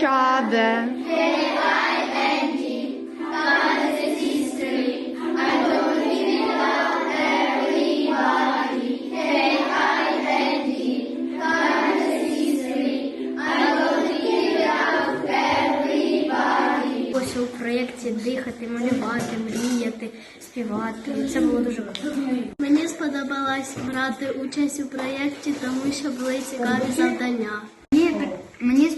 чаде. Ось у проєкті дихати, малювати, мріяти, співати. Це було дуже круто. Мені сподобалось брати участь у проєкті, тому що були цікаві завдання.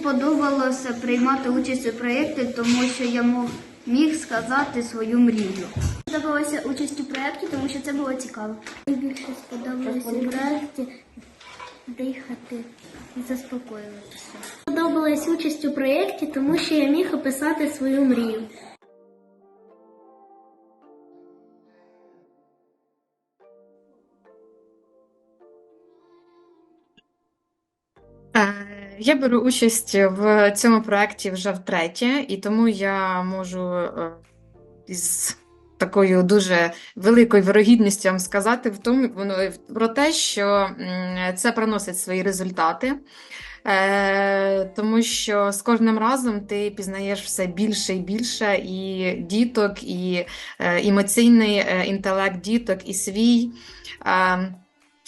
Сподобалося приймати участь у проєкті, тому що я мог, міг сказати свою мрію. Сподобалося участь у проєкті, тому що це було цікаво. Найбільше більше сподобалося у проєкті дихати і заспокоюватися. Сподобалась участь у проєкті, тому що я міг описати свою мрію. Я беру участь в цьому проєкті вже втретє, і тому я можу е, із такою дуже великою вирогідністю вам сказати в тому, воно- про те, що це приносить свої результати. Е, Тому що з кожним разом ти пізнаєш все більше і більше, і діток, і е, емоційний е, інтелект діток, і свій. Е,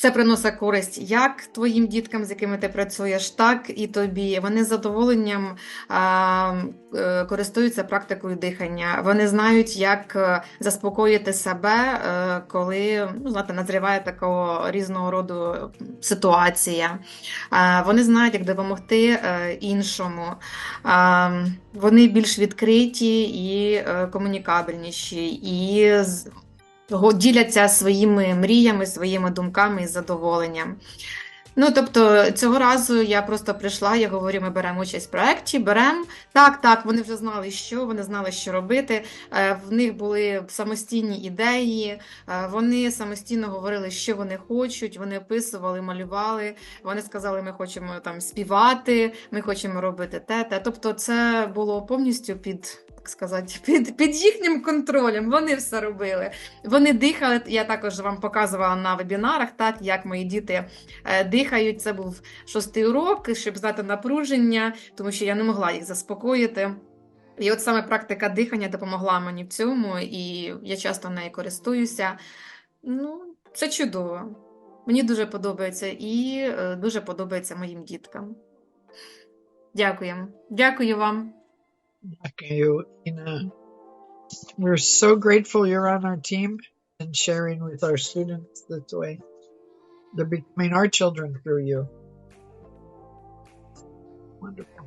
це приносить користь як твоїм діткам, з якими ти працюєш, так і тобі. Вони з задоволенням е, користуються практикою дихання. Вони знають, як е, заспокоїти себе, е, коли ну, знаєте, назріває такого різного роду ситуація. Вони знають, як допомогти іншому. Вони більш відкриті і комунікабельніші. І діляться своїми мріями, своїми думками і задоволенням. Ну, тобто, цього разу я просто прийшла, я говорю, ми беремо участь в проєкті, беремо. Так, так, вони вже знали, що, вони знали, що робити. Е, В них були самостійні ідеї, е, вони самостійно говорили, що вони хочуть, вони описували, малювали. Вони сказали, ми хочемо там співати, ми хочемо робити те, те. Тобто, це було повністю під. Сказати, під, під їхнім контролем, вони все робили. Вони дихали. Я також вам показувала на вебінарах, так як мої діти е, дихають. Це був шостий урок, щоб знати напруження, тому що я не могла їх заспокоїти. І от саме практика дихання допомогла мені в цьому, і я часто нею користуюся. Ну, це чудово. Мені дуже подобається і е, дуже подобається моїм діткам. Дякуємо. Дякую вам. Dakayo Ina. We're so grateful you're on our team and sharing with our students this way. They're becoming our children through you. Wonderful.